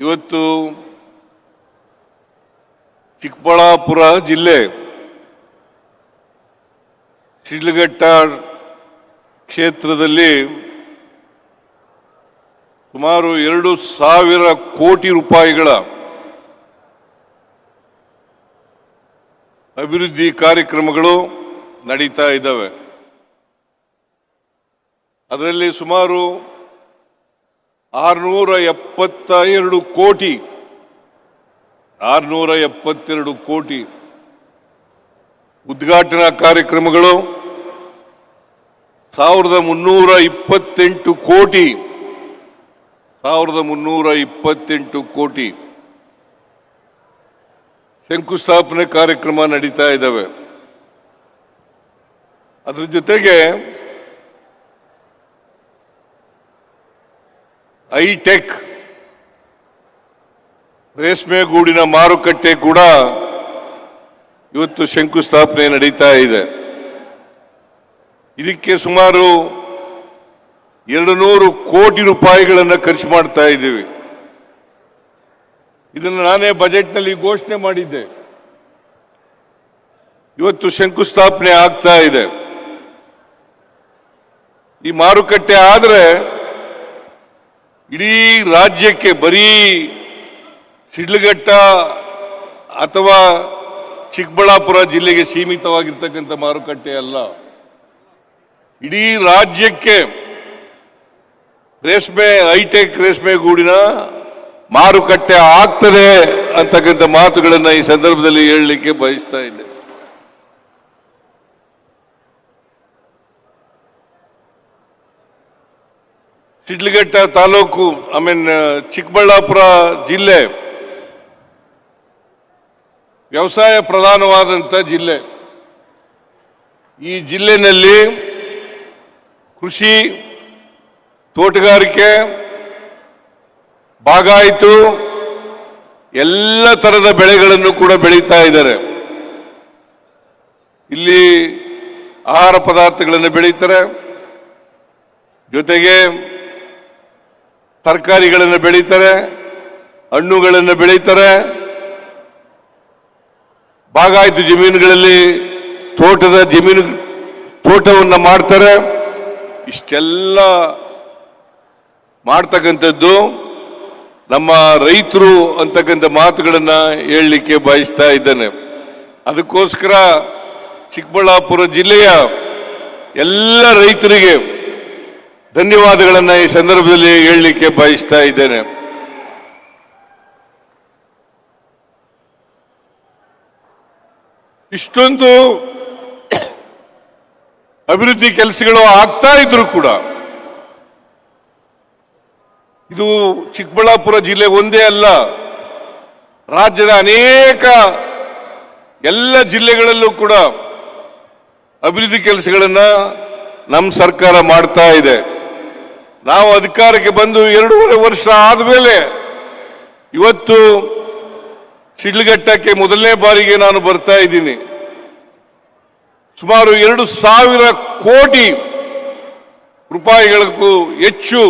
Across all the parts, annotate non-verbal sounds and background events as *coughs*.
ಇವತ್ತು ಚಿಕ್ಕಬಳ್ಳಾಪುರ ಜಿಲ್ಲೆ ಸಿಡ್ಲಘಟ್ಟ ಕ್ಷೇತ್ರದಲ್ಲಿ ಸುಮಾರು ಎರಡು ಸಾವಿರ ಕೋಟಿ ರೂಪಾಯಿಗಳ ಅಭಿವೃದ್ಧಿ ಕಾರ್ಯಕ್ರಮಗಳು ನಡೀತಾ ಇದ್ದಾವೆ. ಅದರಲ್ಲಿ ಸುಮಾರು ಆರುನೂರ ಎಪ್ಪತ್ತ ಎರಡು ಕೋಟಿ. ಆರುನೂರ ಎಪ್ಪತ್ತೆರಡು ಕೋಟಿ. ಉದ್ಘಾಟನಾ ಕಾರ್ಯಕ್ರಮಗಳು ಸಾವಿರದ ಮುನ್ನೂರ ಇಪ್ಪತ್ತೆಂಟು ಕೋಟಿ. ಸಾವಿರದ ಮುನ್ನೂರ ಇಪ್ಪತ್ತೆಂಟು ಕೋಟಿ. ಶಂಕುಸ್ಥಾಪನೆ ಕಾರ್ಯಕ್ರಮ ನಡೀತಾ ಇದ್ದಾವೆ. ಅದ್ರ ಜೊತೆಗೆ ಐಟೆಕ್ ರೇಷ್ಮೆ ಗೂಡಿನ ಮಾರುಕಟ್ಟೆ ಕೂಡ ಇವತ್ತು ಶಂಕುಸ್ಥಾಪನೆ ನಡೀತಾ ಇದೆ. ಇದಕ್ಕೆ ಸುಮಾರು ಎರಡು ನೂರು ಕೋಟಿ ರೂಪಾಯಿಗಳನ್ನು ಖರ್ಚು ಮಾಡ್ತಾ ಇದ್ದೀವಿ. ಇದನ್ನು ನಾನೇ ಬಜೆಟ್ನಲ್ಲಿ ಘೋಷಣೆ ಮಾಡಿದ್ದೆ. ಇವತ್ತು ಶಂಕುಸ್ಥಾಪನೆ ಆಗ್ತಾ ಇದೆ. ಈ ಮಾರುಕಟ್ಟೆ ಆದರೆ ಇಡೀ ರಾಜ್ಯಕ್ಕೆ ಬರೀ ಸಿಡ್ಲಘಟ್ಟ ಅಥವಾ ಚಿಕ್ಕಬಳ್ಳಾಪುರ ಜಿಲ್ಲೆಗೆ ಸೀಮಿತವಾಗಿರ್ತಕ್ಕಂಥ ಮಾರುಕಟ್ಟೆ ಅಲ್ಲ. ಇಡೀ ರಾಜ್ಯಕ್ಕೆ ರೇಷ್ಮೆ, ಹೈಟೆಕ್ ರೇಷ್ಮೆ ಗೂಡಿನ ಮಾರುಕಟ್ಟೆ ಆಗ್ತದೆ ಅಂತಕ್ಕಂಥ ಮಾತುಗಳನ್ನು ಈ ಸಂದರ್ಭದಲ್ಲಿ ಹೇಳಲಿಕ್ಕೆ ಬಯಸ್ತಾ ಇದ್ದೆ ಶಿಡ್ಲಘಟ್ಟ ತಾಲೂಕು ಐ ಮೀನ್ ಚಿಕ್ಕಬಳ್ಳಾಪುರ ಜಿಲ್ಲೆ ವ್ಯವಸಾಯ ಪ್ರಧಾನವಾದಂಥ ಜಿಲ್ಲೆ. ಈ ಜಿಲ್ಲೆನಲ್ಲಿ ಕೃಷಿ ತೋಟಗಾರಿಕೆ ಬಾಗಾಯಿತು ಎಲ್ಲ ಥರದ ಬೆಳೆಗಳನ್ನು ಕೂಡ ಬೆಳೀತಾ ಇದ್ದಾರೆ. ಇಲ್ಲಿ ಆಹಾರ ಪದಾರ್ಥಗಳನ್ನು ಬೆಳೀತಾರೆ. ಜೊತೆಗೆ ತರಕಾರಿಗಳನ್ನು ಬೆಳೀತಾರೆ, ಹಣ್ಣುಗಳನ್ನು ಬೆಳೀತಾರೆ. ಬಾಗಾಯಿತು ಜಮೀನುಗಳಲ್ಲಿ ತೋಟದ ಜಮೀನು, ತೋಟವನ್ನು ಮಾಡ್ತಾರೆ. ಇಷ್ಟೆಲ್ಲ ಮಾಡ್ತಕ್ಕಂಥದ್ದು ನಮ್ಮ ರೈತರು ಅಂತಕ್ಕಂಥ ಮಾತುಗಳನ್ನ ಹೇಳಲಿಕ್ಕೆ ಬಯಸ್ತಾ ಇದ್ದೇನೆ. ಅದಕ್ಕೋಸ್ಕರ ಚಿಕ್ಕಬಳ್ಳಾಪುರ ಜಿಲ್ಲೆಯ ಎಲ್ಲ ರೈತರಿಗೆ ಧನ್ಯವಾದಗಳನ್ನು ಈ ಸಂದರ್ಭದಲ್ಲಿ ಹೇಳಲಿಕ್ಕೆ ಬಯಸ್ತಾ ಇದ್ದೇನೆ. ಇಷ್ಟೊಂದು ಅಭಿವೃದ್ಧಿ ಕೆಲಸಗಳು ಆಗ್ತಾ ಇದ್ರು ಕೂಡ ಇದು ಚಿಕ್ಕಬಳ್ಳಾಪುರ ಜಿಲ್ಲೆ ಒಂದೇ ಅಲ್ಲ, ರಾಜ್ಯದ ಅನೇಕ ಎಲ್ಲ ಜಿಲ್ಲೆಗಳಲ್ಲೂ ಕೂಡ ಅಭಿವೃದ್ಧಿ ಕೆಲಸಗಳನ್ನು ನಮ್ಮ ಸರ್ಕಾರ ಮಾಡ್ತಾ ಇದೆ. ನಾವು ಅಧಿಕಾರಕ್ಕೆ ಬಂದು ಎರಡೂವರೆ ವರ್ಷ ಆದಮೇಲೆ ಇವತ್ತು ಸಿಡ್ಲಘಟ್ಟಕ್ಕೆ ಮೊದಲನೇ ಬಾರಿಗೆ ನಾನು ಬರ್ತಾ ಇದ್ದೀನಿ. ಸುಮಾರು ಎರಡು ಸಾವಿರ ಕೋಟಿ ರೂಪಾಯಿಗಳಿಗೂ ಹೆಚ್ಚು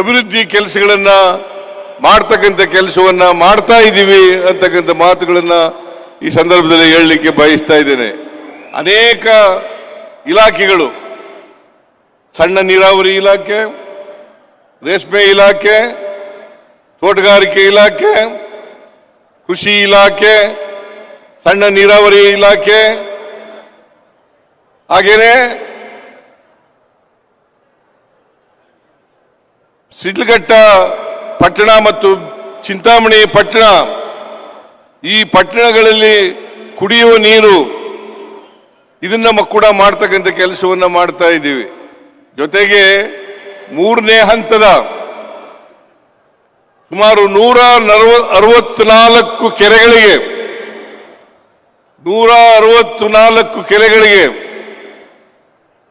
ಅಭಿವೃದ್ಧಿ ಕೆಲಸಗಳನ್ನು, ಮಾಡ್ತಕ್ಕಂಥ ಕೆಲಸವನ್ನ ಮಾಡ್ತಾ ಇದ್ದೀವಿ ಅಂತಕ್ಕಂಥ ಮಾತುಗಳನ್ನು ಈ ಸಂದರ್ಭದಲ್ಲಿ ಹೇಳಲಿಕ್ಕೆ ಬಯಸ್ತಾ ಇದ್ದೇನೆ. ಅನೇಕ ಇಲಾಖೆಗಳು ಸಣ್ಣ ನೀರಾವರಿ ಇಲಾಖೆ, ರೇಷ್ಮೆ ಇಲಾಖೆ, ತೋಟಗಾರಿಕೆ ಇಲಾಖೆ, ಕೃಷಿ ಇಲಾಖೆ, ಸಣ್ಣ ನೀರಾವರಿ ಇಲಾಖೆ. ಹಾಗೇನೆ ಸಿಡ್ಲಘಟ್ಟ ಪಟ್ಟಣ ಮತ್ತು ಚಿಂತಾಮಣಿ ಪಟ್ಟಣ, ಈ ಪಟ್ಟಣಗಳಲ್ಲಿ ಕುಡಿಯುವ ನೀರು ಇದನ್ನ ಕೂಡ ಮಾಡ್ತಕ್ಕಂಥ ಕೆಲಸವನ್ನ ಮಾಡ್ತಾ ಇದ್ದೀವಿ. ಜೊತೆಗೆ ಮೂರನೇ ಹಂತದ ಸುಮಾರು ನೂರ ನಲವ, ಅರವತ್ನಾಲ್ಕು ಕೆರೆಗಳಿಗೆ, ನೂರ ಅರವತ್ತು ನಾಲ್ಕು ಕೆರೆಗಳಿಗೆ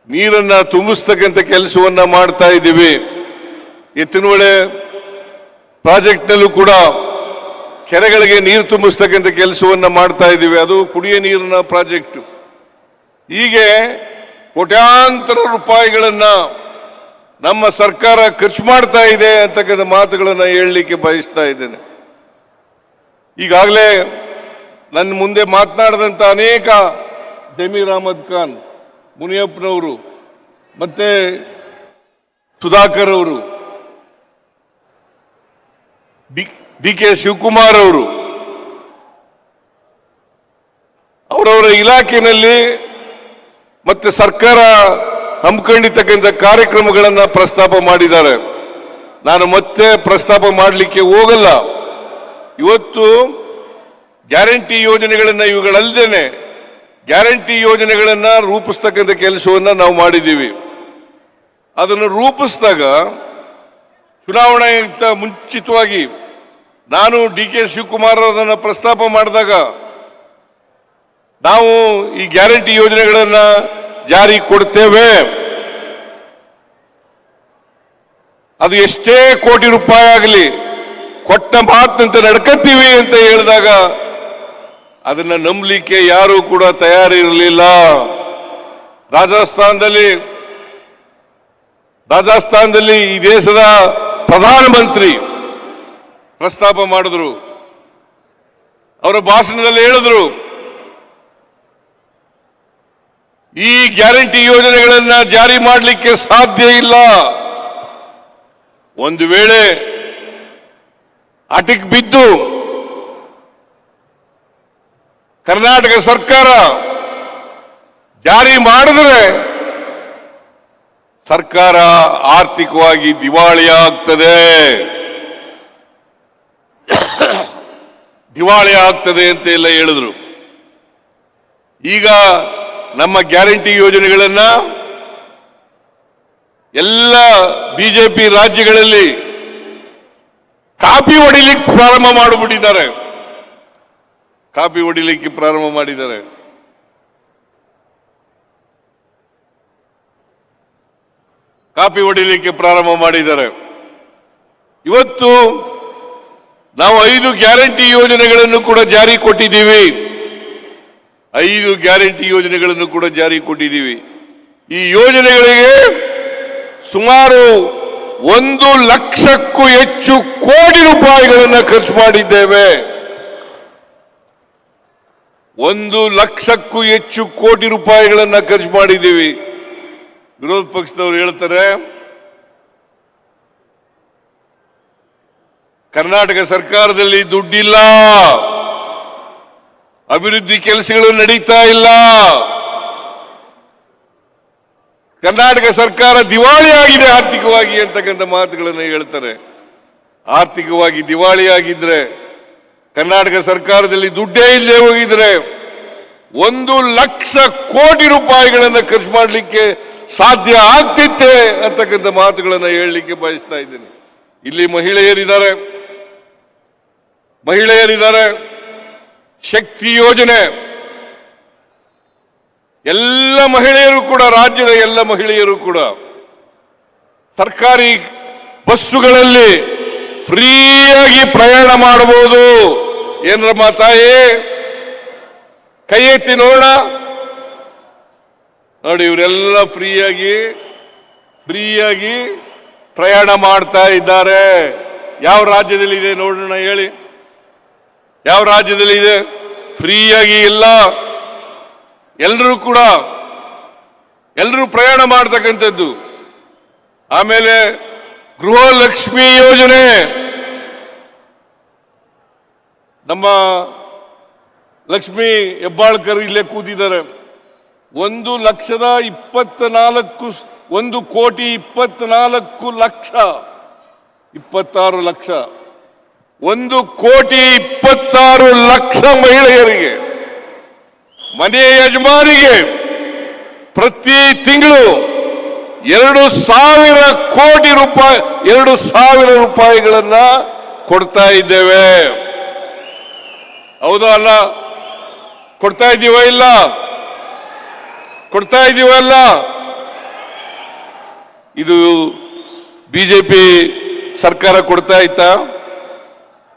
ನೀರನ್ನ ತುಂಬಿಸ್ತಕ್ಕಂಥ ಕೆಲಸವನ್ನ ಮಾಡ್ತಾ ಇದ್ದೀವಿ. ಎತ್ತಿನೊಳೆ ಪ್ರಾಜೆಕ್ಟ್ನಲ್ಲೂ ಕೂಡ ಕೆರೆಗಳಿಗೆ ನೀರು ತುಂಬಿಸ್ತಕ್ಕಂಥ ಕೆಲಸವನ್ನ ಮಾಡ್ತಾ ಇದ್ದೀವಿ. ಅದು ಕುಡಿಯ ನೀರಿನ ಪ್ರಾಜೆಕ್ಟ್. ಹೀಗೆ ಕೋಟ್ಯಾಂತರ ರೂಪಾಯಿಗಳನ್ನ ನಮ್ಮ ಸರ್ಕಾರ ಖರ್ಚು ಮಾಡ್ತಾ ಇದೆ ಅಂತಕ್ಕಂಥ ಮಾತುಗಳನ್ನು ಹೇಳಲಿಕ್ಕೆ ಬಯಸ್ತಾ ಇದ್ದೇನೆ. ಈಗಾಗಲೇ ನನ್ನ ಮುಂದೆ ಮಾತನಾಡಿದಂಥ ಅನೇಕ ಜಮೀರ್ ಅಹಮದ್ ಖಾನ್, ಮುನಿಯಪ್ಪನವರು ಮತ್ತೆ ಸುಧಾಕರ್ ಅವರು ಡಿ ಕೆ ಶಿವಕುಮಾರ್ ಅವರು, ಅವರವರ ಇಲಾಖೆಯಲ್ಲಿ ಮತ್ತೆ ಸರ್ಕಾರ ಹಮ್ಮಿಕೊಂಡಿರ್ತಕ್ಕಂಥ ಕಾರ್ಯಕ್ರಮಗಳನ್ನು ಪ್ರಸ್ತಾಪ ಮಾಡಿದ್ದಾರೆ. ನಾನು ಮತ್ತೆ ಪ್ರಸ್ತಾಪ ಮಾಡಲಿಕ್ಕೆ ಹೋಗಲ್ಲ. ಇವತ್ತು ಗ್ಯಾರಂಟಿ ಯೋಜನೆಗಳನ್ನು ಇವುಗಳಲ್ಲದೇನೆ ಗ್ಯಾರಂಟಿ ಯೋಜನೆಗಳನ್ನು ರೂಪಿಸ್ತಕ್ಕಂಥ ಕೆಲಸವನ್ನು ನಾವು ಮಾಡಿದ್ದೀವಿ. ಅದನ್ನು ರೂಪಿಸಿದಾಗ ಚುನಾವಣೆಗಿಂತ ಮುಂಚಿತವಾಗಿ ನಾನು ಡಿ ಕೆ ಶಿವಕುಮಾರ್ ಅದನ್ನು ಪ್ರಸ್ತಾಪ ಮಾಡಿದಾಗ ನಾವು ಈ ಗ್ಯಾರಂಟಿ ಯೋಜನೆಗಳನ್ನು ಜಾರಿ ಕೊಡ್ತೇವೆ. ಅದು ಎಷ್ಟೇ ಕೋಟಿ ರೂಪಾಯಿ ಆಗಲಿ, ಕೊಟ್ಟ ಮಾತಂತೆ ನಡ್ಕತ್ತೀವಿ ಅಂತ ಹೇಳಿದಾಗ ಅದನ್ನ ನಂಬಲಿಕ್ಕೆ ಯಾರು ಕೂಡ ತಯಾರಿರಲಿಲ್ಲ. ರಾಜಸ್ಥಾನದಲ್ಲಿ ರಾಜಸ್ಥಾನದಲ್ಲಿ ಈ ದೇಶದ ಪ್ರಧಾನಮಂತ್ರಿ ಪ್ರಸ್ತಾಪ ಮಾಡಿದ್ರು. ಅವರ ಭಾಷಣದಲ್ಲಿ ಹೇಳಿದ್ರು. ಈ ಗ್ಯಾರಂಟಿ ಯೋಜನೆಗಳನ್ನ ಜಾರಿ ಮಾಡಲಿಕ್ಕೆ ಸಾಧ್ಯ ಇಲ್ಲ. ಒಂದು ವೇಳೆ ಅಟಿಕ್ ಬಿದ್ದು ಕರ್ನಾಟಕ ಸರ್ಕಾರ ಜಾರಿ ಮಾಡಿದ್ರೆ ಸರ್ಕಾರ ಆರ್ಥಿಕವಾಗಿ ದಿವಾಳಿ ಆಗ್ತದೆ. *coughs* ದಿವಾಳಿ ಆಗ್ತದೆ ಅಂತ ಎಲ್ಲ ಹೇಳಿದ್ರು. ಈಗ ನಮ್ಮ ಗ್ಯಾರಂಟಿ ಯೋಜನೆಗಳನ್ನ ಎಲ್ಲ ಬಿಜೆಪಿ ರಾಜ್ಯಗಳಲ್ಲಿ ಕಾಪಿ ಹೊಡಿಲಿಕ್ಕೆ ಪ್ರಾರಂಭ ಮಾಡಿಬಿಟ್ಟಿದ್ದಾರೆ. ಕಾಪಿ ಹೊಡಿಲಿಕ್ಕೆ ಪ್ರಾರಂಭ ಮಾಡಿದ್ದಾರೆ. ಕಾಪಿ ಹೊಡಿಲಿಕ್ಕೆ ಪ್ರಾರಂಭ ಮಾಡಿದ್ದಾರೆ. ಇವತ್ತು ನಾವು ಐದು ಗ್ಯಾರಂಟಿ ಯೋಜನೆಗಳನ್ನು ಕೂಡ ಜಾರಿ ಕೊಟ್ಟಿದ್ದೀವಿ. ಐದು ಗ್ಯಾರಂಟಿ ಯೋಜನೆಗಳನ್ನು ಕೂಡ ಜಾರಿ ಕೊಟ್ಟಿದ್ದೀವಿ. ಈ ಯೋಜನೆಗಳಿಗೆ ಸುಮಾರು ಒಂದು ಲಕ್ಷಕ್ಕೂ ಹೆಚ್ಚು ಕೋಟಿ ರೂಪಾಯಿಗಳನ್ನು ಖರ್ಚು ಮಾಡಿದ್ದೇವೆ. ಒಂದು ಲಕ್ಷಕ್ಕೂ ಹೆಚ್ಚು ಕೋಟಿ ರೂಪಾಯಿಗಳನ್ನ ಖರ್ಚು ಮಾಡಿದ್ದೀವಿ. ವಿರೋಧ ಪಕ್ಷದವರು ಹೇಳ್ತಾರೆ, ಕರ್ನಾಟಕ ಸರ್ಕಾರದಲ್ಲಿ ದುಡ್ಡಿಲ್ಲ. ಅಭಿವೃದ್ಧಿ ಕೆಲಸಗಳು ನಡೀತಾ ಇಲ್ಲ. ಕರ್ನಾಟಕ ಸರ್ಕಾರ ದಿವಾಳಿ ಆಗಿದೆ ಆರ್ಥಿಕವಾಗಿ ಅಂತಕ್ಕಂಥ ಮಾತುಗಳನ್ನು ಹೇಳ್ತಾರೆ. ಆರ್ಥಿಕವಾಗಿ ದಿವಾಳಿ ಆಗಿದ್ರೆ, ಕರ್ನಾಟಕ ಸರ್ಕಾರದಲ್ಲಿ ದುಡ್ಡೇ ಇಲ್ಲದೆ ಹೋಗಿದ್ರೆ ಒಂದು ಲಕ್ಷ ಕೋಟಿ ರೂಪಾಯಿಗಳನ್ನು ಖರ್ಚು ಮಾಡಲಿಕ್ಕೆ ಸಾಧ್ಯ ಆಗ್ತಿತ್ತೆ ಅಂತಕ್ಕಂಥ ಮಾತುಗಳನ್ನು ಹೇಳಲಿಕ್ಕೆ ಬಯಸ್ತಾ ಇದ್ದೇನೆ. ಇಲ್ಲಿ ಮಹಿಳೆಯರಿದ್ದಾರೆ. ಮಹಿಳೆಯರಿದ್ದಾರೆ. ಶಕ್ತಿ ಯೋಜನೆ. ಎಲ್ಲ ಮಹಿಳೆಯರು ಕೂಡ, ರಾಜ್ಯದ ಎಲ್ಲ ಮಹಿಳೆಯರು ಕೂಡ ಸರ್ಕಾರಿ ಬಸ್ಸುಗಳಲ್ಲಿ ಫ್ರೀಯಾಗಿ ಪ್ರಯಾಣ ಮಾಡಬಹುದು ಏನ್ರಮ್ಮ ತಾಯಿ ಕೈ ಎತ್ತಿ ನೋಡ ನೋಡಿ ಇವರೆಲ್ಲ ಫ್ರೀಯಾಗಿ ಫ್ರೀಯಾಗಿ ಪ್ರಯಾಣ ಮಾಡ್ತಾ ಇದ್ದಾರೆ. ಯಾವ ರಾಜ್ಯದಲ್ಲಿ ಇದೆ ನೋಡೋಣ ಹೇಳಿ. ಯಾವ ರಾಜ್ಯದಲ್ಲಿ ಇದೆ? ಫ್ರೀಯಾಗಿ ಇಲ್ಲ. ಎಲ್ಲರೂ ಕೂಡ ಎಲ್ಲರೂ ಪ್ರಯಾಣ ಮಾಡತಕ್ಕಂಥದ್ದು. ಆಮೇಲೆ ಗೃಹಲಕ್ಷ್ಮಿ ಯೋಜನೆ. ನಮ್ಮ ಲಕ್ಷ್ಮಿ ಹೆಬ್ಬಾಳ್ಕರ್ ಇಲ್ಲೇ ಕೂತಿದ್ದಾರೆ. ಒಂದು ಲಕ್ಷದ ಇಪ್ಪತ್ತ ನಾಲ್ಕು ಒಂದು ಕೋಟಿ ಇಪ್ಪತ್ನಾಲ್ಕು ಲಕ್ಷ, ಇಪ್ಪತ್ತಾರು ಲಕ್ಷ. ಒಂದು ಕೋಟಿ ಇಪ್ಪತ್ತಾರು ಲಕ್ಷ ಮಹಿಳೆಯರಿಗೆ, ಮನೆ ಯಜಮಾನಿಗೆ ಪ್ರತಿ ತಿಂಗಳು ಎರಡು ಸಾವಿರ ಕೋಟಿ ರೂಪಾಯಿ, ಎರಡು ಸಾವಿರ ರೂಪಾಯಿಗಳನ್ನ ಕೊಡ್ತಾ ಇದ್ದೇವೆ. ಹೌದಾ ಅಲ್ಲ? ಕೊಡ್ತಾ ಇದ್ದೀವ ಇಲ್ಲ? ಕೊಡ್ತಾ ಇದ್ದೀವಲ್ಲ ಇದು ಬಿಜೆಪಿ ಸರ್ಕಾರ ಕೊಡ್ತಾ ಇತ್ತಾ?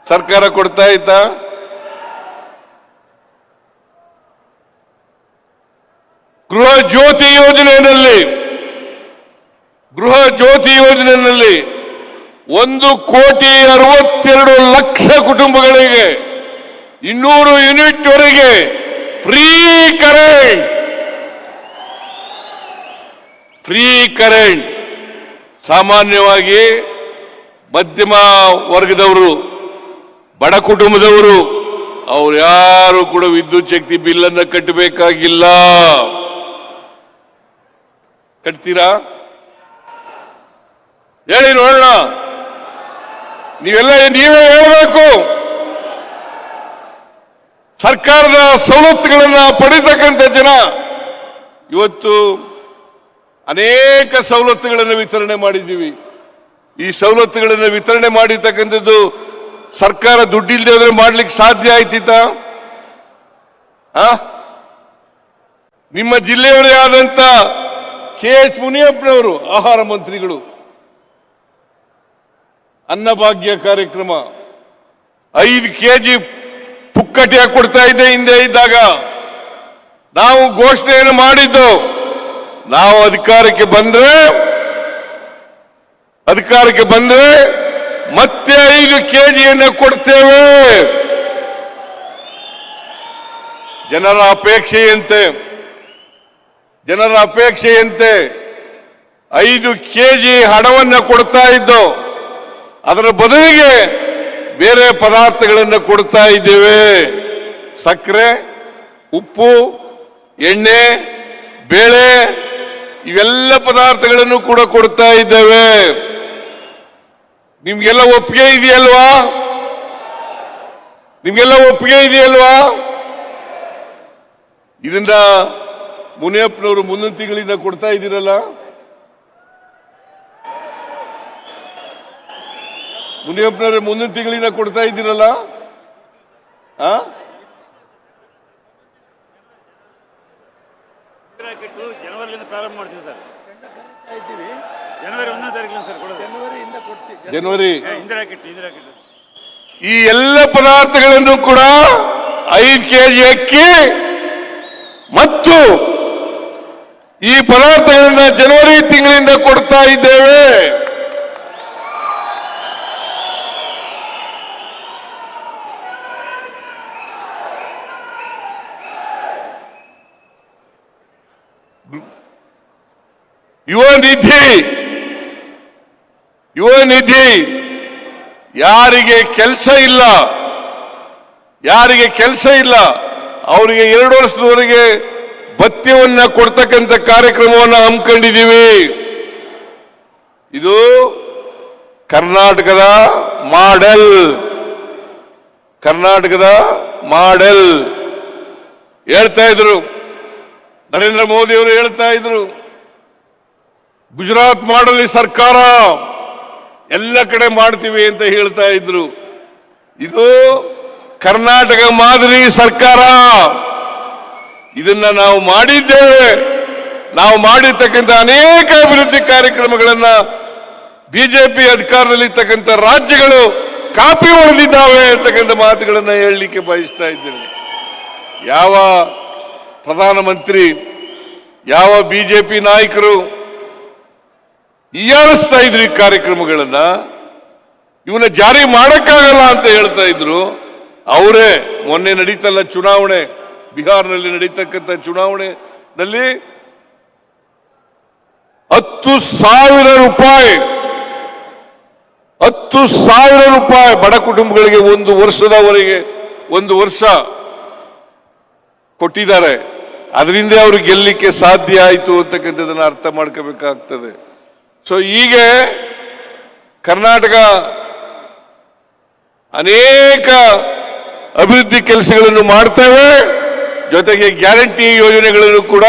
ಸರ್ಕಾರ ಕೊಡ್ತಾ ಇತ್ತಾ ಗೃಹ ಜ್ಯೋತಿ ಯೋಜನೆಯಲ್ಲಿ, ಗೃಹ ಜ್ಯೋತಿ ಯೋಜನೆಯಲ್ಲಿ ಒಂದು ಕೋಟಿ ಅರವತ್ತೆರಡು ಲಕ್ಷ ಕುಟುಂಬಗಳಿಗೆ ಇನ್ನೂರು ಯೂನಿಟ್ ವರೆಗೆ ಫ್ರೀ ಕರೆಂಟ್. Free current. ಸಾಮಾನ್ಯವಾಗಿ ಮಧ್ಯಮ ವರ್ಗದವರು ಬಡ ಕುಟುಂಬದವರು, ಅವ್ರು ಯಾರು ಕೂಡ ವಿದ್ಯುತ್ ಶಕ್ತಿ ಬಿಲ್ ಅನ್ನ ಕಟ್ಟಬೇಕಾಗಿಲ್ಲ. ಕಟ್ತೀರಾ? ಹೇಳಿ ನೋಡೋಣ. ನೀವೆಲ್ಲ ನೀವೇ ಹೇಳಬೇಕು. ಸರ್ಕಾರದ ಸವಲತ್ತುಗಳನ್ನ ಪಡಿತಕ್ಕಂಥ ಜನ ಇವತ್ತು ಅನೇಕ ಸವಲತ್ತುಗಳನ್ನು ವಿತರಣೆ ಮಾಡಿದ್ದೀವಿ. ಈ ಸವಲತ್ತುಗಳನ್ನು ವಿತರಣೆ ಮಾಡಿರ್ತಕ್ಕಂಥದ್ದು ಸರ್ಕಾರ ದುಡ್ಡಿಲ್ಲದೆ ಹೋದ್ರೆ ಮಾಡ್ಲಿಕ್ಕೆ ಸಾಧ್ಯ ಆಯ್ತಿತ್ತ? ನಿಮ್ಮ ಜಿಲ್ಲೆಯವರೇ ಆದಂತ ಕೆ ಎಚ್ ಮುನಿಯಪ್ಪನವರು, ಆಹಾರ ಮಂತ್ರಿಗಳು. ಅನ್ನಭಾಗ್ಯ ಕಾರ್ಯಕ್ರಮ ಐದು ಕೆಜಿ ಪುಕ್ಕಟಿಯಾಗಿ ಕೊಡ್ತಾ ಇದ್ದೆ ಹಿಂದೆ ಇದ್ದಾಗ. ನಾವು ಘೋಷಣೆಯನ್ನು ಮಾಡಿದ್ದು, ನಾವು ಅಧಿಕಾರಕ್ಕೆ ಬಂದ್ರೆ ಅಧಿಕಾರಕ್ಕೆ ಬಂದ್ರೆ ಮತ್ತೆ ಐದು ಕೆಜಿಯನ್ನು ಕೊಡ್ತೇವೆ. ಜನರ ಅಪೇಕ್ಷೆಯಂತೆ ಜನರ ಅಪೇಕ್ಷೆಯಂತೆ ಐದು ಕೆಜಿ ಹಣವನ್ನು ಕೊಡ್ತಾ ಇದ್ದು, ಅದರ ಬದಲಿಗೆ ಬೇರೆ ಪದಾರ್ಥಗಳನ್ನು ಕೊಡ್ತಾ ಇದ್ದೇವೆ. ಸಕ್ಕರೆ, ಉಪ್ಪು, ಎಣ್ಣೆ, ಬೇಳೆ, ಇವೆಲ್ಲ ಪದಾರ್ಥಗಳನ್ನು ಕೂಡ ಕೊಡ್ತಾ ಇದ್ದೇವೆ. ನಿಮ್ಗೆಲ್ಲ ಒಪ್ಪಿಗೆ ಇದೆಯಲ್ವಾ? ನಿಮ್ಗೆಲ್ಲ ಒಪ್ಪಿಗೆ ಇದೆಯಲ್ವಾ? ಇದನ್ನ ಮುನಿಯಪ್ಪನವರು ಮುಂದಿನ ತಿಂಗಳಿಂದ ಕೊಡ್ತಾ ಇದ್ದೀರಲ್ಲ? ಮುನಿಯಪ್ಪನವರು ಮುಂದಿನ ತಿಂಗಳಿಂದ ಕೊಡ್ತಾ ಇದ್ದೀರಲ್ಲ? ಆ? ಇಂದಿರಾ ಕಿಟ್ಟು ಜನವರಿಲಿಂದ ಪ್ರಾರಂಭ ಮಾಡ್ತೀವಿ ಸರ್. ಇದ್ದೀವಿ. ಜನವರಿ ಒಂದನೇ ತಾರೀಕಿನ ಸರ್ ಕೊಡೋದು. ಜನವರಿಯಿಂದ ಕೊಡ್ತೀವಿ. ಜನವರಿ ಏ, ಇಂದಿರಾ ಕಿಟ್ಟು ಇಂದಿರಾ ಕಿಟ್ಟು. ಈ ಎಲ್ಲ ಪದಾರ್ಥಗಳನ್ನು ಕೂಡ ಐದು ಕೆಜಿ ಅಕ್ಕಿ ಮತ್ತು ಈ ಪದಾರ್ಥಗಳನ್ನ ಜನವರಿ ತಿಂಗಳಿಂದ ಕೊಡ್ತಾ ಇದ್ದೇವೆ. ಯುವ ನಿಧಿ ಯುವ ನಿಧಿ, ಯಾರಿಗೆ ಕೆಲಸ ಇಲ್ಲ, ಯಾರಿಗೆ ಕೆಲಸ ಇಲ್ಲ, ಅವರಿಗೆ ಎರಡು ವರ್ಷದವರೆಗೆ ಭತ್ಯವನ್ನ ಕೊಡ್ತಕ್ಕಂಥ ಕಾರ್ಯಕ್ರಮವನ್ನು ಹಮ್ಮಿಕೊಂಡಿದ್ದೀವಿ. ಇದು ಕರ್ನಾಟಕದ ಮಾಡೆಲ್. ಕರ್ನಾಟಕದ ಮಾಡೆಲ್. ಹೇಳ್ತಾ ಇದ್ರು. ನರೇಂದ್ರ ಮೋದಿ ಅವರು ಹೇಳ್ತಾ ಇದ್ರು. ಗುಜರಾತ್ ಮಾಡಲಿ ಸರ್ಕಾರ. ಎಲ್ಲ ಕಡೆ ಮಾಡ್ತೀವಿ ಅಂತ ಹೇಳ್ತಾ ಇದ್ರು. ಇದು ಕರ್ನಾಟಕ ಮಾದರಿ ಸರ್ಕಾರ. ಇದನ್ನ ನಾವು ಮಾಡಿದ್ದೇವೆ. ನಾವು ಮಾಡಿರ್ತಕ್ಕಂಥ ಅನೇಕ ಅಭಿವೃದ್ಧಿ ಕಾರ್ಯಕ್ರಮಗಳನ್ನ ಬಿಜೆಪಿ ಅಧಿಕಾರದಲ್ಲಿ ಇರ್ತಕ್ಕಂಥ ರಾಜ್ಯಗಳು ಕಾಪಿ ಹೊಡೆದಿದ್ದಾವೆ ಅಂತಕ್ಕಂಥ ಮಾತುಗಳನ್ನ ಹೇಳಲಿಕ್ಕೆ ಬಯಸ್ತಾ ಇದ್ದೇನೆ. ಯಾವ ಪ್ರಧಾನಮಂತ್ರಿ, ಯಾವ ಬಿಜೆಪಿ ನಾಯಕರು ಹೀಯಾಳಿಸ್ತಾ ಇದ್ರು ಈ ಕಾರ್ಯಕ್ರಮಗಳನ್ನ? ಇವನ್ನ ಜಾರಿ ಮಾಡಕ್ಕಾಗಲ್ಲ ಅಂತ ಹೇಳ್ತಾ ಇದ್ರು. ಅವರೇ, ಮೊನ್ನೆ ನಡೀತಲ್ಲ ಚುನಾವಣೆ. ಬಿಹಾರ್ನಲ್ಲಿ ನಡೀತಕ್ಕಂಥ ಚುನಾವಣೆನಲ್ಲಿ ಹತ್ತು ಸಾವಿರ ರೂಪಾಯಿ, ಹತ್ತು ಸಾವಿರ ರೂಪಾಯಿ ಬಡ ಕುಟುಂಬಗಳಿಗೆ ಒಂದು ವರ್ಷದವರೆಗೆ, ಒಂದು ವರ್ಷ ಕೊಟ್ಟಿದ್ದಾರೆ. ಅದರಿಂದ ಅವರು ಗೆಲ್ಲಲಿಕ್ಕೆ ಸಾಧ್ಯ ಆಯಿತು ಅಂತಕ್ಕಂಥದ್ದನ್ನ ಅರ್ಥ ಮಾಡ್ಕೋಬೇಕಾಗ್ತದೆ. ಸೊ ಹೀಗೆ ಕರ್ನಾಟಕ ಅನೇಕ ಅಭಿವೃದ್ಧಿ ಕೆಲಸಗಳನ್ನು ಮಾಡ್ತೇವೆ, ಜೊತೆಗೆ ಗ್ಯಾರಂಟಿ ಯೋಜನೆಗಳನ್ನು ಕೂಡ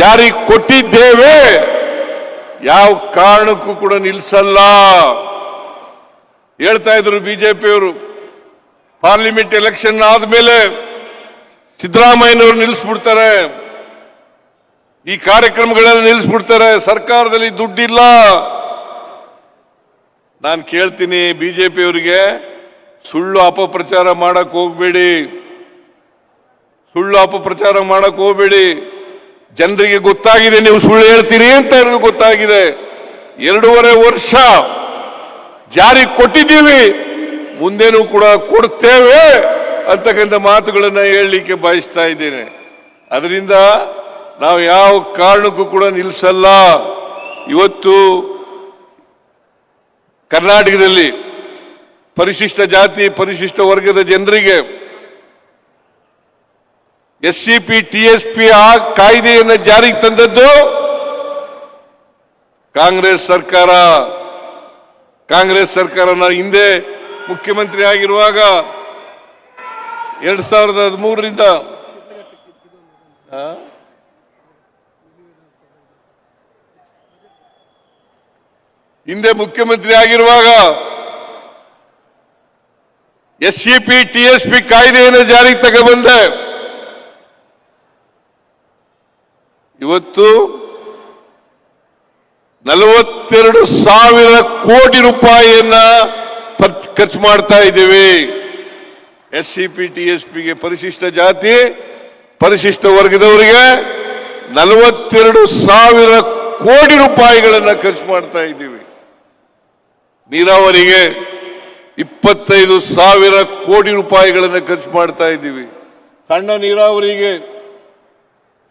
ಜಾರಿ ಕೊಟ್ಟಿದ್ದೇವೆ. ಯಾವ ಕಾರಣಕ್ಕೂ ಕೂಡ ನಿಲ್ಲಿಸಲ್ಲ ಹೇಳ್ತಾ ಇದ್ರು ಬಿಜೆಪಿಯವರು, ಪಾರ್ಲಿಮೆಂಟ್ ಎಲೆಕ್ಷನ್ ಆದ್ಮೇಲೆ ಸಿದ್ದರಾಮಯ್ಯನವರು ನಿಲ್ಲಿಸ್ಬಿಡ್ತಾರೆ ಈ ಕಾರ್ಯಕ್ರಮಗಳೆಲ್ಲ ನಿಲ್ಲಿಸ್ಬಿಡ್ತಾರೆ, ಸರ್ಕಾರದಲ್ಲಿ ದುಡ್ಡಿಲ್ಲ. ನಾನು ಕೇಳ್ತೀನಿ ಬಿಜೆಪಿಯವರಿಗೆ, ಸುಳ್ಳು ಅಪಪ್ರಚಾರ ಮಾಡಕ್ ಹೋಗ್ಬೇಡಿ. ಸುಳ್ಳು ಅಪಪ್ರಚಾರ ಮಾಡಕ್ ಹೋಗ್ಬೇಡಿ. ಜನರಿಗೆ ಗೊತ್ತಾಗಿದೆ, ನೀವು ಸುಳ್ಳು ಹೇಳ್ತೀರಿ ಅಂತ ಹೇಳಿದ್ರು ಗೊತ್ತಾಗಿದೆ. ಎರಡೂವರೆ ವರ್ಷ ಜಾರಿ ಕೊಟ್ಟಿದ್ದೀವಿ. ಮುಂದೇನು ಕೂಡ ಕೊಡ್ತೇವೆ ಅಂತಕ್ಕಂಥ ಮಾತುಗಳನ್ನ ಹೇಳಲಿಕ್ಕೆ ಬಯಸ್ತಾ ಇದ್ದೇನೆ. ಅದರಿಂದ ನಾವು ಯಾವ ಕಾರಣಕ್ಕೂ ಕೂಡ ನಿಲ್ಲಿಸಲ್ಲ ಇವತ್ತು ಕರ್ನಾಟಕದಲ್ಲಿ ಪರಿಶಿಷ್ಟ ಜಾತಿ, ಪರಿಶಿಷ್ಟ ವರ್ಗದ ಜನರಿಗೆ S C P T S P ಆ ಕಾಯ್ದೆಯನ್ನು ಜಾರಿಗೆ ತಂದದ್ದು ಕಾಂಗ್ರೆಸ್ ಸರ್ಕಾರ. ಕಾಂಗ್ರೆಸ್ ಸರ್ಕಾರನ ಹಿಂದೆ ಮುಖ್ಯಮಂತ್ರಿ ಆಗಿರುವಾಗ ಎರಡ್ ಸಾವಿರದ ಹದಿಮೂರರಿಂದ ಹಿಂದೆ ಮುಖ್ಯಮಂತ್ರಿ ಆಗಿರುವಾಗ S C P T S P ಕಾಯ್ದೆಯನ್ನು ಜಾರಿಗೆ ತಗೊಬಂದೆ. ಇವತ್ತು ನಲವತ್ತೆರಡು ಸಾವಿರ ಕೋಟಿ ರೂಪಾಯಿಯನ್ನ ಖರ್ಚು ಮಾಡ್ತಾ ಇದ್ದೀವಿ. ಎಸ್ ಸಿ ಪಿ ಪರಿಶಿಷ್ಟ ಜಾತಿ, ಪರಿಶಿಷ್ಟ ವರ್ಗದವರಿಗೆ ನಲವತ್ತೆರಡು ಸಾವಿರ ಕೋಟಿ ರೂಪಾಯಿಗಳನ್ನ ಖರ್ಚು ಮಾಡ್ತಾ ಇದ್ದೀವಿ. ನೀರಾವರಿಗೆ ಇಪ್ಪತ್ತೈದು ಸಾವಿರ ಕೋಟಿ ರೂಪಾಯಿಗಳನ್ನು ಖರ್ಚು ಮಾಡ್ತಾ ಇದ್ದೀವಿ. ಸಣ್ಣ ನೀರಾವರಿಗೆ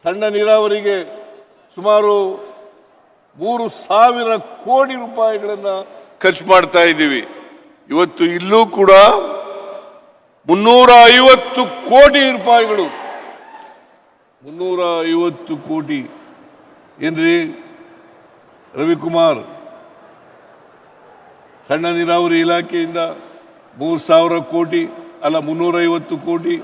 ಸಣ್ಣ ನೀರಾವರಿಗೆ ಸುಮಾರು ಮೂರು ಸಾವಿರ ಕೋಟಿ ರೂಪಾಯಿಗಳನ್ನು ಖರ್ಚು ಮಾಡ್ತಾ ಇದ್ದೀವಿ. ಇವತ್ತು ಇಲ್ಲೂ ಕೂಡ ಮುನ್ನೂರ ಐವತ್ತು ಕೋಟಿ ರೂಪಾಯಿಗಳು. ಮುನ್ನೂರ ಐವತ್ತು ಕೋಟಿ. ಏನ್ರಿ? ರವಿಕುಮಾರ್ ಸಣ್ಣ ನೀರಾವರಿ ಇಲಾಖೆಯಿಂದ ಮೂರು ಸಾವಿರ ಕೋಟಿ, ಅಲ್ಲ ಮುನ್ನೂರೈವತ್ತು ಕೋಟಿ?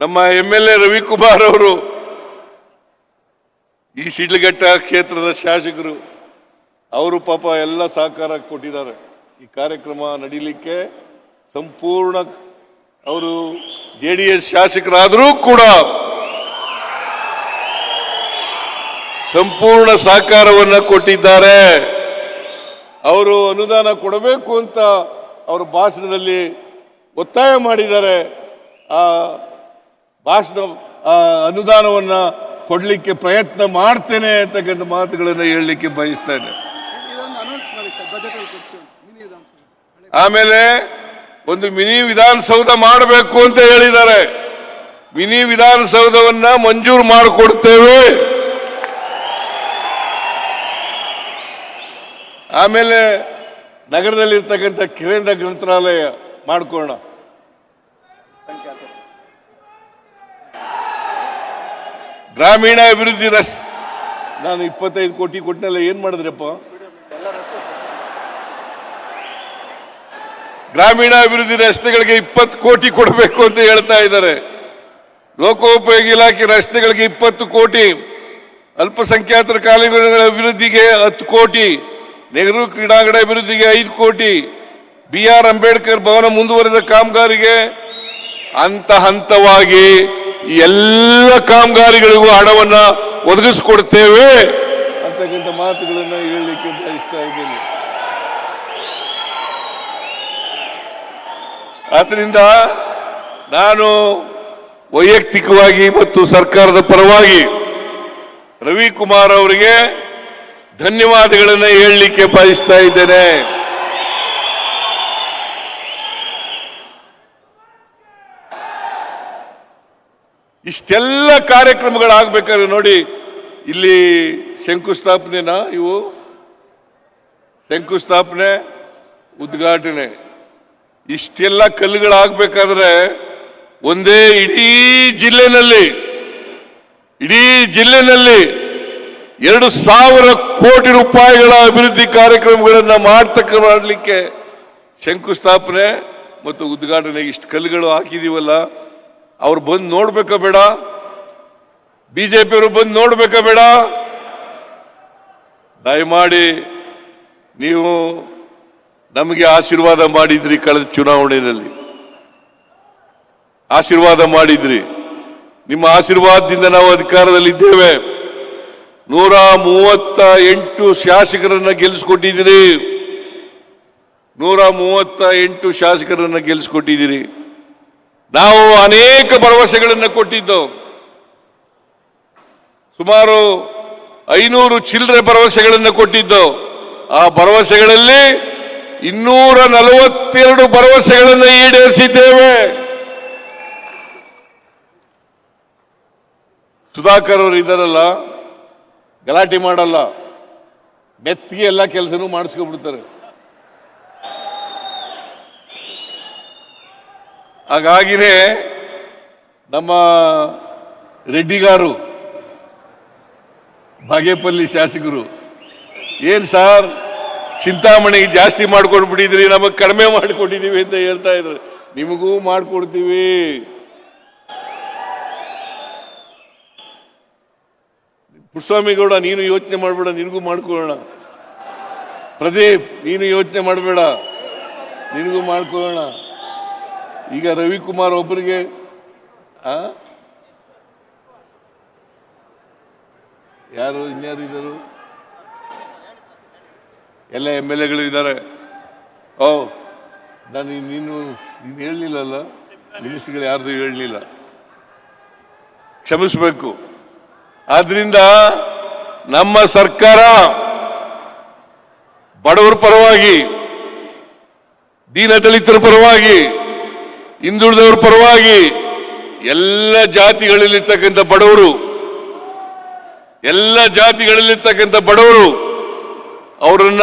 ನಮ್ಮ ಎಂ ಎಲ್ ಎ ರವಿಕುಮಾರ್ ಅವರು ಈ ಸಿಡ್ಲಘಟ್ಟ ಕ್ಷೇತ್ರದ ಶಾಸಕರು, ಅವರು ಪಾಪ ಎಲ್ಲ ಸಹಕಾರ ಕೊಟ್ಟಿದ್ದಾರೆ ಈ ಕಾರ್ಯಕ್ರಮ ನಡೀಲಿಕ್ಕೆ ಸಂಪೂರ್ಣ ಅವರು ಜೆ ಡಿ ಎಸ್ ಶಾಸಕರಾದರೂ ಕೂಡ ಸಂಪೂರ್ಣ ಸಹಕಾರವನ್ನ ಕೊಟ್ಟಿದ್ದಾರೆ. ಅವರು ಅನುದಾನ ಕೊಡಬೇಕು ಅಂತ ಅವರ ಭಾಷಣದಲ್ಲಿ ಒತ್ತಾಯ ಮಾಡಿದ್ದಾರೆ. ಆ ಭಾಷಣ ಅನುದಾನವನ್ನು ಕೊಡಲಿಕ್ಕೆ ಪ್ರಯತ್ನ ಮಾಡ್ತೇನೆ ಅಂತಕ್ಕಂಥ ಮಾತುಗಳನ್ನು ಹೇಳಲಿಕ್ಕೆ ಬಯಸ್ತೇನೆ ಆಮೇಲೆ ಒಂದು ಮಿನಿ ವಿಧಾನಸೌಧ ಮಾಡಬೇಕು ಅಂತ ಹೇಳಿದ್ದಾರೆ. ಮಿನಿ ವಿಧಾನಸೌಧವನ್ನ ಮಂಜೂರು ಮಾಡಿಕೊಡ್ತೇವೆ. ಆಮೇಲೆ ನಗರದಲ್ಲಿರ್ತಕ್ಕಂಥ ಕೇಂದ್ರ ಗ್ರಂಥಾಲಯ ಮಾಡ್ಕೊಳ್ಳೋಣ. ಗ್ರಾಮೀಣ ಅಭಿವೃದ್ಧಿ ರಸ್, ನಾನು ಇಪ್ಪತ್ತೈದು ಕೋಟಿ ಕೊಟ್ಟಿನಲ್ಲ ಏನ್ ಮಾಡಿದ್ರಪ್ಪ? ಗ್ರಾಮೀಣ ಅಭಿವೃದ್ಧಿ ರಸ್ತೆಗಳಿಗೆ ಇಪ್ಪತ್ತು ಕೋಟಿ ಕೊಡಬೇಕು ಅಂತ ಹೇಳ್ತಾ ಇದ್ದಾರೆ. ಲೋಕೋಪಯೋಗಿ ಇಲಾಖೆ ರಸ್ತೆಗಳಿಗೆ ಇಪ್ಪತ್ತು ಕೋಟಿ. ಅಲ್ಪಸಂಖ್ಯಾತರ ಕಾಲೇಜುಗಳ ಅಭಿವೃದ್ಧಿಗೆ ಹತ್ತು ಕೋಟಿ. ನೆಹರು ಕ್ರೀಡಾಂಗಣ ಅಭಿವೃದ್ಧಿಗೆ ಐದು ಕೋಟಿ ಬಿ ಆರ್ ಅಂಬೇಡ್ಕರ್ ಭವನ ಮುಂದುವರೆದ ಕಾಮಗಾರಿಗೆ ಹಂತ ಹಂತವಾಗಿ ಎಲ್ಲ ಕಾಮಗಾರಿಗಳಿಗೂ ಹಣವನ್ನ ಒದಗಿಸಿಕೊಡ್ತೇವೆ ಅಂತಕ್ಕಂಥ ಮಾತುಗಳನ್ನ ಹೇಳಲಿಕ್ಕೆ ಬಯಸ್ತಾ ಇದ್ದೇನೆ. ಆದ್ರಿಂದ ನಾನು ವೈಯಕ್ತಿಕವಾಗಿ ಮತ್ತು ಸರ್ಕಾರದ ಪರವಾಗಿ ರವಿಕುಮಾರ್ ಅವರಿಗೆ ಧನ್ಯವಾದಗಳನ್ನು ಹೇಳಲಿಕ್ಕೆ ಬಯಸ್ತಾ ಇದ್ದೇನೆ. ಇಷ್ಟೆಲ್ಲ ಕಾರ್ಯಕ್ರಮಗಳಾಗಬೇಕಾದ್ರೆ ನೋಡಿ, ಇಲ್ಲಿ ಶಂಕುಸ್ಥಾಪನೆನಾ ಇವು? ಶಂಕುಸ್ಥಾಪನೆ, ಉದ್ಘಾಟನೆ. ಇಷ್ಟೆಲ್ಲ ಕಲ್ಲುಗಳಾಗಬೇಕಾದ್ರೆ ಒಂದೇ ಇಡೀ ಜಿಲ್ಲೆನಲ್ಲಿ ಇಡೀ ಜಿಲ್ಲೆನಲ್ಲಿ ಎರಡು ಸಾವಿರ ಕೋಟಿ ರೂಪಾಯಿಗಳ ಅಭಿವೃದ್ಧಿ ಕಾರ್ಯಕ್ರಮಗಳನ್ನು ಮಾಡ್ತಕ್ಕ ಮಾಡಲಿಕ್ಕೆ ಶಂಕುಸ್ಥಾಪನೆ ಮತ್ತು ಉದ್ಘಾಟನೆಗೆ ಇಷ್ಟು ಕಲ್ಲುಗಳು ಹಾಕಿದೀವಲ್ಲ, ಅವ್ರು ಬಂದು ನೋಡ್ಬೇಕ ಬೇಡ? ಬಿಜೆಪಿಯವರು ಬಂದು ನೋಡ್ಬೇಕ ಬೇಡ? ದಯಮಾಡಿ ನೀವು ನಮಗೆ ಆಶೀರ್ವಾದ ಮಾಡಿದ್ರಿ ಕಳೆದ ಚುನಾವಣೆಯಲ್ಲಿ. ಆಶೀರ್ವಾದ ಮಾಡಿದ್ರಿ. ನಿಮ್ಮ ಆಶೀರ್ವಾದದಿಂದ ನಾವು ಅಧಿಕಾರದಲ್ಲಿದ್ದೇವೆ. ನೂರ ಮೂವತ್ತ ಎಂಟು ಶಾಸಕರನ್ನ ಗೆಲ್ಲಿಸ್ಕೊಟ್ಟಿದ್ದೀರಿ. ನೂರ ಮೂವತ್ತ ಎಂಟು ಶಾಸಕರನ್ನ ಗೆಲ್ಲಿಸ್ಕೊಟ್ಟಿದ್ದೀರಿ. ನಾವು ಅನೇಕ ಭರವಸೆಗಳನ್ನು ಕೊಟ್ಟಿದ್ದು. ಸುಮಾರು ಐನೂರು ಚಿಲ್ಲರೆ ಭರವಸೆಗಳನ್ನು ಕೊಟ್ಟಿದ್ದು. ಆ ಭರವಸೆಗಳಲ್ಲಿ ಇನ್ನೂರ ನಲವತ್ತೆರಡು ಭರವಸೆಗಳನ್ನು ಈಡೇರಿಸಿದ್ದೇವೆ. ಸುಧಾಕರ್ ಅವರು ಇದಾರಲ್ಲ ಗಲಾಟೆ ಮಾಡಲ್ಲ. ಬೆತ್ತಿಗೆ ಎಲ್ಲ ಕೆಲಸನೂ ಮಾಡಿಸ್ಕೊಬಿಡ್ತಾರೆ ಹಾಗಾಗಿನೇ ನಮ್ಮ ರೆಡ್ಡಿಗಾರು, ಬಾಗೇಪಲ್ಲಿ ಶಾಸಕರು, ಏನ್ ಸಾರ್, ಚಿಂತಾಮಣಿ ಜಾಸ್ತಿ ಮಾಡ್ಕೊಂಡ್ಬಿಟ್ಟಿದ್ರಿ, ನಮಗೆ ಕಡಿಮೆ ಮಾಡಿಕೊಟ್ಟಿದೀವಿ ಅಂತ ಹೇಳ್ತಾ ಇದ್ರು ನಿಮಗೂ ಮಾಡ್ಕೊಡ್ತೀವಿ. ಪುಷ್ಸ್ವಾಮಿಗೌಡ ನೀನು ಯೋಚನೆ ಮಾಡಬೇಡ, ನಿನಗೂ ಮಾಡ್ಕೊಳ್ಳೋಣ. ಪ್ರದೀಪ್, ನೀನು ಯೋಚನೆ ಮಾಡಬೇಡ, ನಿನಗೂ ಮಾಡ್ಕೊಳ್ಳೋಣ. ಈಗ ರವಿಕುಮಾರ್ ಒಬ್ಬರಿಗೆ ಯಾರು, ಇನ್ಯಾರು ಇದ್ದರು? ಎಲ್ಲ ಎಂ ಎಲ್ ಎಗಳು ಇದ್ದಾರೆ. ಓ, ನಾನು ನೀನು ನೀನು ಹೇಳಲಿಲ್ಲಲ್ಲ ಮಿನಿಸ್ಟ್ರಿಗಳು ಯಾರ್ದು ಹೇಳಲಿಲ್ಲ. ಕ್ಷಮಿಸಬೇಕು. ಆದ್ರಿಂದ ನಮ್ಮ ಸರ್ಕಾರ ಬಡವರ ಪರವಾಗಿ, ದೀನದಲಿತರ ಪರವಾಗಿ, ಹಿಂದುಳಿದವರ ಪರವಾಗಿ ಎಲ್ಲ ಜಾತಿಗಳಲ್ಲಿರ್ತಕ್ಕಂಥ ಬಡವರು, ಎಲ್ಲ ಜಾತಿಗಳಲ್ಲಿರ್ತಕ್ಕಂಥ ಬಡವರು ಅವರನ್ನ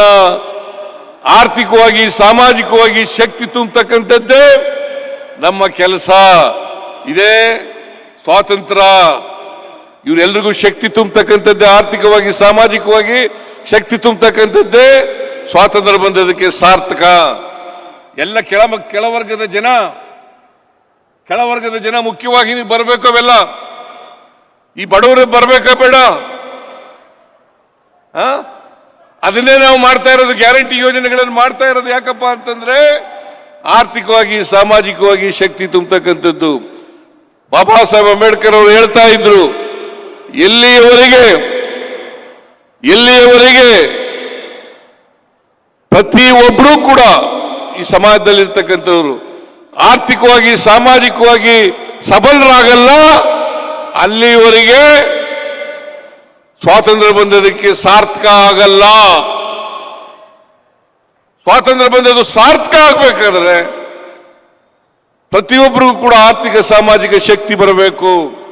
ಆರ್ಥಿಕವಾಗಿ, ಸಾಮಾಜಿಕವಾಗಿ ಶಕ್ತಿ ತುಂಬತಕ್ಕಂಥದ್ದೇ ನಮ್ಮ ಕೆಲಸ. ಇದೇ ಸ್ವಾತಂತ್ರ್ಯ. ಇವರೆಲ್ರಿಗೂ ಶಕ್ತಿ ತುಂಬತಕ್ಕಂಥದ್ದೇ, ಆರ್ಥಿಕವಾಗಿ, ಸಾಮಾಜಿಕವಾಗಿ ಶಕ್ತಿ ತುಂಬತಕ್ಕಂಥದ್ದೇ ಸ್ವಾತಂತ್ರ್ಯ ಬಂದದಕ್ಕೆ ಸಾರ್ಥಕ. ಎಲ್ಲ ಕೆಳ ಕೆಳವರ್ಗದ ಜನ ಕೆಳವರ್ಗದ ಜನ ಮುಖ್ಯವಾಗಿ ನೀವು ಬರಬೇಕು ಅವೆಲ್ಲ. ಈ ಬಡವರು ಬರಬೇಕಾ ಬೇಡ? ಅದನ್ನೇ ನಾವು ಮಾಡ್ತಾ ಇರೋದು, ಗ್ಯಾರಂಟಿ ಯೋಜನೆಗಳನ್ನು ಮಾಡ್ತಾ ಇರೋದು ಯಾಕಪ್ಪ ಅಂತಂದ್ರೆ ಆರ್ಥಿಕವಾಗಿ, ಸಾಮಾಜಿಕವಾಗಿ ಶಕ್ತಿ ತುಂಬತಕ್ಕಂಥದ್ದು. ಬಾಬಾ ಸಾಹೇಬ್ ಅಂಬೇಡ್ಕರ್ ಅವರು ಹೇಳ್ತಾ ಇದ್ರು ಎಲ್ಲಿಯವರೆಗೆ? ಎಲ್ಲಿಯವರೆಗೆ? ಪ್ರತಿ ಒಬ್ಬರೂ ಕೂಡ ಈ ಸಮಾಜದಲ್ಲಿರ್ತಕ್ಕಂಥವ್ರು ಆರ್ಥಿಕವಾಗಿ, ಸಾಮಾಜಿಕವಾಗಿ ಸಬಲರಾಗಲ್ಲ ಅಲ್ಲಿವರೆಗೆ ಸ್ವಾತಂತ್ರ್ಯ ಬಂದದಕ್ಕೆ ಸಾರ್ಥಕ ಆಗಲ್ಲ. ಸ್ವಾತಂತ್ರ್ಯ ಬಂದದ್ದು ಸಾರ್ಥಕ ಆಗ್ಬೇಕಾದ್ರೆ ಪ್ರತಿಯೊಬ್ಬರಿಗೂ ಕೂಡ ಆರ್ಥಿಕ, ಸಾಮಾಜಿಕ ಶಕ್ತಿ ಬರಬೇಕು.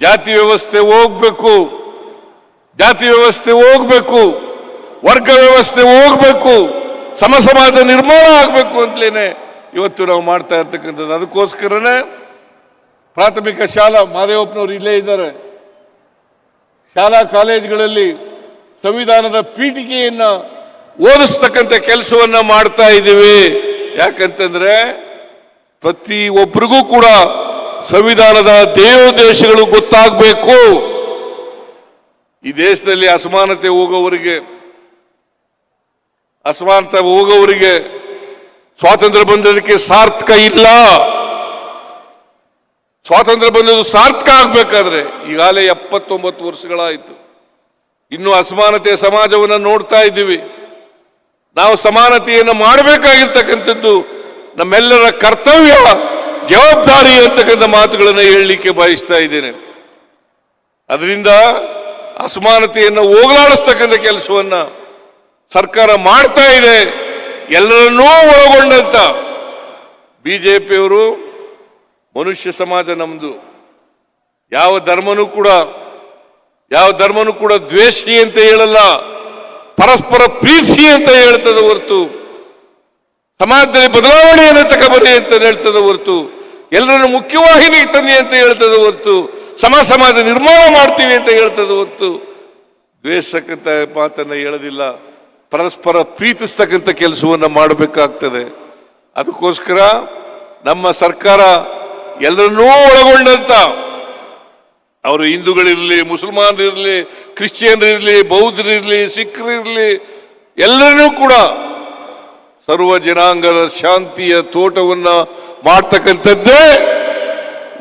ಜಾತಿ ವ್ಯವಸ್ಥೆ ಹೋಗ್ಬೇಕು. ಜಾತಿ ವ್ಯವಸ್ಥೆ ಹೋಗ್ಬೇಕು. ವರ್ಗ ವ್ಯವಸ್ಥೆ ಹೋಗ್ಬೇಕು. ಸಮಸಮಾಜ ನಿರ್ಮಾಣ ಆಗಬೇಕು ಅಂತಲೇನೆ ಇವತ್ತು ನಾವು ಮಾಡ್ತಾ ಇರ್ತಕ್ಕಂಥದ್ದು. ಅದಕ್ಕೋಸ್ಕರನೇ ಪ್ರಾಥಮಿಕ ಶಾಲಾ, ಮಾದೇವಪ್ಪನವರು ಇಲ್ಲೇ ಇದ್ದಾರೆ. ಶಾಲಾ ಕಾಲೇಜುಗಳಲ್ಲಿ ಸಂವಿಧಾನದ ಪೀಠಿಕೆಯನ್ನ ಓದಿಸ್ತಕ್ಕಂಥ ಕೆಲಸವನ್ನ ಮಾಡ್ತಾ ಇದ್ದೀವಿ. ಯಾಕಂತಂದ್ರೆ ಪ್ರತಿ ಒಬ್ಬರಿಗೂ ಕೂಡ ಸಂವಿಧಾನದ ದೇವೋದ್ದೇಶಗಳು ಗೊತ್ತಾಗಬೇಕು. ಈ ದೇಶದಲ್ಲಿ ಅಸಮಾನತೆ ಹೋಗೋವರಿಗೆ ಅಸಮಾನತೆ ಹೋಗೋವರಿಗೆ ಸ್ವಾತಂತ್ರ್ಯ ಬಂದದಕ್ಕೆ ಸಾರ್ಥಕ ಇಲ್ಲ. ಸ್ವಾತಂತ್ರ್ಯ ಬಂದದ್ದು ಸಾರ್ಥಕ ಆಗ್ಬೇಕಾದ್ರೆ ಈಗಾಗಲೇ ಎಪ್ಪತ್ತೊಂಬತ್ತು ವರ್ಷಗಳಾಯಿತು. ಇನ್ನು ಅಸಮಾನತೆ ಸಮಾಜವನ್ನು ನೋಡ್ತಾ ಇದ್ದೀವಿ. ನಾವು ಸಮಾನತೆಯನ್ನು ಮಾಡಬೇಕಾಗಿರ್ತಕ್ಕಂಥದ್ದು ನಮ್ಮೆಲ್ಲರ ಕರ್ತವ್ಯ. ಜವಾಬ್ದಾರಿ ಅಂತಕ್ಕಂಥ ಮಾತುಗಳನ್ನು ಹೇಳಲಿಕ್ಕೆ ಬಯಸ್ತಾ ಇದ್ದೇನೆ. ಅದರಿಂದ ಅಸಮಾನತೆಯನ್ನು ಹೋಗಲಾಡಿಸ್ತಕ್ಕಂಥ ಕೆಲಸವನ್ನ ಸರ್ಕಾರ ಮಾಡ್ತಾ ಇದೆ. ಎಲ್ಲರನ್ನೂ ಒಳಗೊಂಡಂತ ಪಿಯವರು ಮನುಷ್ಯ ಸಮಾಜ ನಮ್ದು. ಯಾವ ಧರ್ಮನೂ ಕೂಡ, ಯಾವ ಧರ್ಮನೂ ಕೂಡ ದ್ವೇಷಿ ಅಂತ ಹೇಳಲ್ಲ, ಪರಸ್ಪರ ಪ್ರೀತಿ ಅಂತ ಹೇಳ್ತದೆ ಹೊರತು ಸಮಾಜದಲ್ಲಿ ಬದಲಾವಣೆಯನ್ನು ತಗೊಬನ್ನಿ ಅಂತ ಹೇಳ್ತದೆ ಹೊರತು, ಎಲ್ಲರನ್ನು ಮುಖ್ಯವಾಹಿನಿಗೆ ತನ್ನಿ ಅಂತ ಹೇಳ್ತದೆ ಹೊರತು, ಸಮ ಸಮಾಜ ನಿರ್ಮಾಣ ಮಾಡ್ತೀವಿ ಅಂತ ಹೇಳ್ತದೆ ಹೊರತು. ದ್ವೇಷಕ್ಕಂತ ಮಾತನ್ನು ಹೇಳೋದಿಲ್ಲ, ಪರಸ್ಪರ ಪ್ರೀತಿಸ್ತಕ್ಕಂಥ ಕೆಲಸವನ್ನು ಮಾಡಬೇಕಾಗ್ತದೆ. ಅದಕ್ಕೋಸ್ಕರ ನಮ್ಮ ಸರ್ಕಾರ ಎಲ್ಲರನ್ನೂ ಒಳಗೊಂಡಂತ, ಅವರು ಹಿಂದೂಗಳಿರಲಿ, ಮುಸಲ್ಮಾನರಿರಲಿ, ಕ್ರಿಶ್ಚಿಯನ್ರಿರಲಿ, ಬೌದ್ಧರಿರಲಿ ಸಿಖ್ರಿರಲಿ ಎಲ್ಲರನ್ನೂ ಕೂಡ ಸರ್ವ ಜನಾಂಗದ ಶಾಂತಿಯ ತೋಟವನ್ನ ಮಾಡ್ತಕ್ಕಂಥದ್ದೇ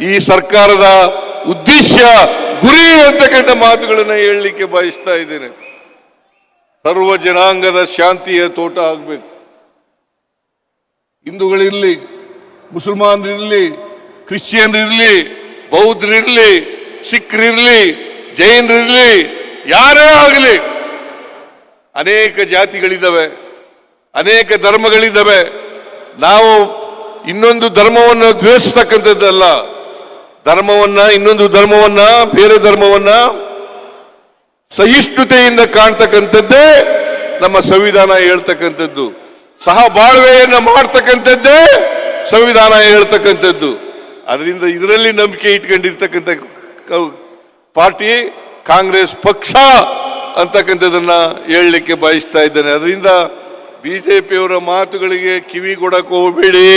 ಈ ಸರ್ಕಾರದ ಉದ್ದೇಶ ಗುರಿ ಅಂತಕ್ಕಂಥ ಮಾತುಗಳನ್ನು ಹೇಳಲಿಕ್ಕೆ ಬಯಸ್ತಾ ಇದ್ದೇನೆ. ಸರ್ವ ಜನಾಂಗದ ಶಾಂತಿಯ ತೋಟ ಆಗಬೇಕು. ಹಿಂದೂಗಳಿರಲಿ, ಮುಸಲ್ಮಾನರಿರಲಿ ಕ್ರಿಶ್ಚಿಯನ್ ಇರಲಿ ಬೌದ್ಧರಿರ್ಲಿ ಜೈನರಿರಲಿ ಜೈನರಿರ್ಲಿ, ಯಾರೇ ಆಗಲಿ ಅನೇಕ ಜಾತಿಗಳಿದ್ದಾವೆ ಅನೇಕ ಧರ್ಮಗಳಿದ್ದಾವೆ. ನಾವು ಇನ್ನೊಂದು ಧರ್ಮವನ್ನು ದ್ವೇಷಿಸ್ತಕ್ಕಂಥದ್ದಲ್ಲ. ಧರ್ಮವನ್ನ, ಇನ್ನೊಂದು ಧರ್ಮವನ್ನ, ಬೇರೆ ಧರ್ಮವನ್ನ ಸಹಿಷ್ಣುತೆಯಿಂದ ಕಾಣ್ತಕ್ಕಂಥದ್ದೇ ನಮ್ಮ ಸಂವಿಧಾನ ಹೇಳ್ತಕ್ಕಂಥದ್ದು. ಸಹ ಬಾಳ್ವೆಯನ್ನು ಮಾಡ್ತಕ್ಕಂಥದ್ದೇ ಸಂವಿಧಾನ ಹೇಳ್ತಕ್ಕಂಥದ್ದು. ಅದರಿಂದ ಇದರಲ್ಲಿ ನಂಬಿಕೆ ಇಟ್ಕೊಂಡಿರ್ತಕ್ಕಂಥ ಪಾರ್ಟಿ ಕಾಂಗ್ರೆಸ್ ಪಕ್ಷ ಅಂತಕ್ಕಂಥದ್ದನ್ನ ಹೇಳಲಿಕ್ಕೆ ಬಯಸ್ತಾ ಇದ್ದೇನೆ. ಅದರಿಂದ ಬಿಜೆಪಿಯವರ ಮಾತುಗಳಿಗೆ ಕಿವಿ ಕೊಡಕ್ಕೆ ಹೋಗ್ಬೇಡಿ.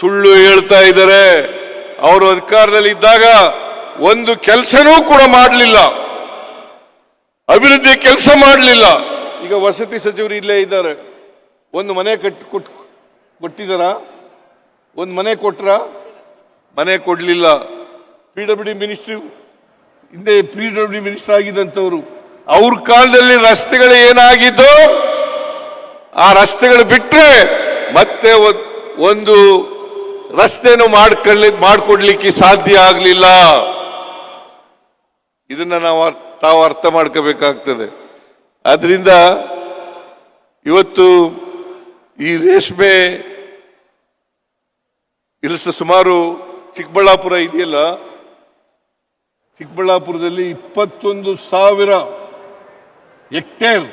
ಸುಳ್ಳು ಹೇಳ್ತಾ ಇದ್ದಾರೆ. ಅವರು ಅಧಿಕಾರದಲ್ಲಿ ಇದ್ದಾಗ ಒಂದು ಕೆಲಸನೂ ಕೂಡ ಮಾಡಲಿಲ್ಲ. ಅಭಿವೃದ್ಧಿ ಕೆಲಸ ಮಾಡಲಿಲ್ಲ. ಈಗ ವಸತಿ ಸಚಿವರು ಇಲ್ಲೇ ಇದ್ದಾರೆ. ಒಂದು ಮನೆ ಕಟ್ಟಿ ಕೊಟ್ ಕೊಟ್ಟಿದ್ದಾರ? ಒಂದು ಮನೆ ಕೊಟ್ರ? ಮನೆ ಕೊಡ್ಲಿಲ್ಲ. ಪಿ ಡಬ್ಲ್ಯೂ ಮಿನಿಸ್ಟ್ರಿ ಹಿಂದೆ ಪಿ ಡಬ್ಲ್ಯೂ ಡಿ ಮಿನಿಸ್ಟರ್ ಆಗಿದ್ದಂಥವ್ರು. ಅವ್ರ ಕಾಲದಲ್ಲಿ ರಸ್ತೆಗಳು ಏನಾಗಿದ್ದು ಆ ರಸ್ತೆಗಳು ಬಿಟ್ಟರೆ ಮತ್ತೆ ಒಂದು ರಸ್ತೆಯನ್ನು ಮಾಡ್ಕೊಳ್ಳಿ, ಮಾಡಿಕೊಡ್ಲಿಕ್ಕೆ ಸಾಧ್ಯ ಆಗಲಿಲ್ಲ. ಇದನ್ನ ನಾವು ತಾವು ಅರ್ಥ ಮಾಡ್ಕೋಬೇಕಾಗ್ತದೆ. ಅದರಿಂದ ಇವತ್ತು ಈ ರೇಷ್ಮೆ ಇಲ್ಸ ಸುಮಾರು ಚಿಕ್ಕಬಳ್ಳಾಪುರ ಇದೆಯಲ್ಲ? ಚಿಕ್ಕಬಳ್ಳಾಪುರದಲ್ಲಿ ಇಪ್ಪತ್ತೊಂದು ಸಾವಿರ ಹೆಕ್ಟೇರ್